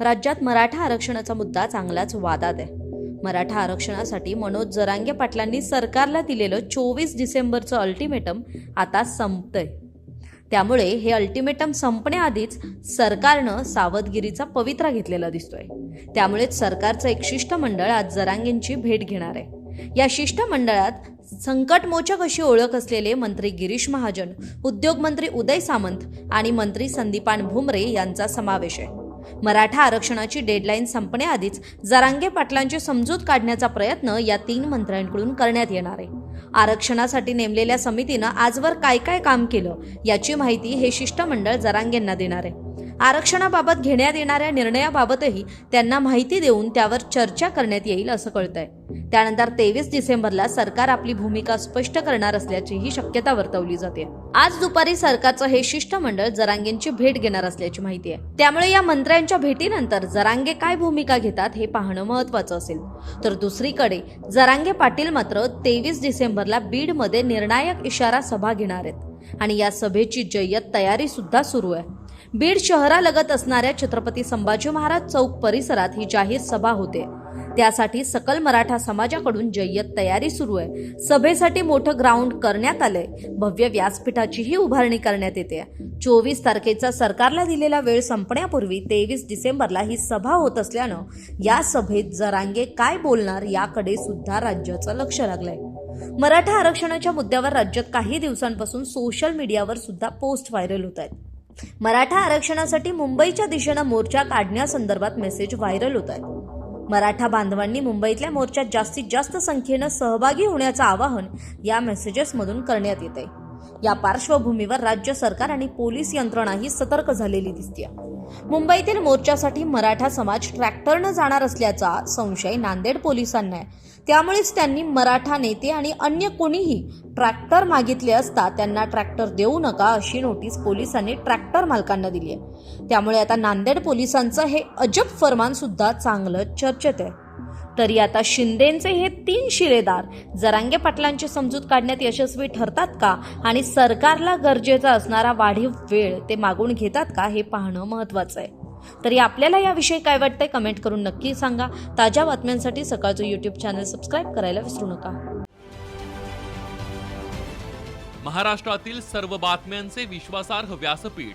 राज्यात मराठा आरक्षणाचा मुद्दा चांगलाच वादात आहे. मराठा आरक्षणासाठी मनोज जरांगे पाटलांनी सरकारला दिलेलं चोवीस डिसेंबरचं अल्टिमेटम आता संपतंय. त्यामुळे हे अल्टिमेटम संपण्याआधीच सरकारनं सावधगिरीचा पवित्रा घेतलेला दिसतोय. त्यामुळेच सरकारचं एक शिष्टमंडळ आज जरांगेंची भेट घेणार आहे. या शिष्टमंडळात संकटमोचक अशी ओळख असलेले मंत्री गिरीश महाजन उद्योगमंत्री उदय सामंत आणि मंत्री संदीपान भुमरे यांचा समावेश आहे. मराठा आरक्षणाची डेडलाईन संपण्याआधीच जरांगे पाटलांची समजूत काढण्याचा प्रयत्न या तीन मंत्र्यांकडून करण्यात येणार आहे. आरक्षणासाठी नेमलेल्या समितीनं आजवर काय काय काम केलं याची माहिती हे शिष्टमंडळ जरांगेंना देणार आहे. आरक्षणाबाबत घेण्यात येणाऱ्या निर्णयाबाबतही त्यांना माहिती देऊन त्यावर चर्चा करण्यात येईल असं कळतंय. त्यानंतर तेवीस डिसेंबरला सरकार आपली भूमिका स्पष्ट करणार असल्याचीही शक्यता वर्तवली जाते. आज दुपारी सरकारचं हे शिष्टमंडळ जरांगेंची भेट घेणार असल्याची माहिती आहे. त्यामुळे या मंत्र्यांच्या भेटीनंतर जरांगे काय भूमिका घेतात हे पाहणं महत्वाचं असेल. तर दुसरीकडे जरांगे पाटील मात्र तेवीस डिसेंबरला बीडमध्ये निर्णायक इशारा सभा घेणार आहेत. आणि या सभेची जय्यत तयारी सुद्धा सुरू आहे. बीड शहरालगत असणाऱ्या छत्रपती संभाजी महाराज चौक परिसरात ही जाहीर सभा होते. त्यासाठी सकल मराठा समाजाकडून जय्यत तयारी सुरू आहे. सभेसाठी मोठं ग्राउंड करण्यात आलंय. भव्य व्यासपीठाचीही उभारणी करण्यात येते. चोवीस तारखेचा सरकारला दिलेला वेळ संपण्यापूर्वी तेवीस डिसेंबरला ही सभा होत असल्यानं या सभेत जरांगे काय बोलणार याकडे सुद्धा राज्याचं लक्ष लागलंय. मराठा आरक्षणाच्या मुद्द्यावर राज्यात काही दिवसांपासून सोशल मीडियावर सुद्धा पोस्ट व्हायरल होत आहेत. मराठा आरक्षणासाठी मुंबईच्या दिशेनं मोर्चा काढण्यासंदर्भात मेसेज व्हायरल होत आहे मराठा बांधवांनी मुंबईतल्या मोर्चात जास्तीत जास्त संख्येनं सहभागी होण्याचं आवाहन या मेसेजेसमधून करण्यात येत आहे या पार्श्वभूमीवर राज्य सरकार आणि पोलीस यंत्रणाही सतर्क झालेली दिसते मुंबईतील मोर्चासाठी मराठा समाज ट्रॅक्टरनं जाणार असल्याचा संशय नांदेड पोलिसांना आहे. त्यामुळेच त्यांनी मराठा नेते आणि अन्य कोणीही ट्रॅक्टर मागितले असता त्यांना ट्रॅक्टर देऊ नका अशी नोटीस पोलिसांनी ट्रॅक्टर मालकांना दिली आहे त्यामुळे आता नांदेड पोलिसांचं हे अजब फरमान सुद्धा चांगलं चर्चेत आहे. तरी आता शिंदेचे हे तीन शिलेदार जरांगे पाटलांची समजूत काढण्यात यशस्वी ठरतात का? आणि सरकारला गरजेचा असणारा वाढीव वेळ ते मागून घेतात का? हे पाहणं महत्वाचं आहे. तरी आपल्याला याविषयी काय वाटतंय कमेंट करून नक्की सांगा. ताज्या बातम्यांसाठी सकाळचं युट्यूब चॅनल सबस्क्राईब करायला विसरू नका. महाराष्ट्रातील सर्व बातम्यांचे विश्वासार्ह व्यासपीठ.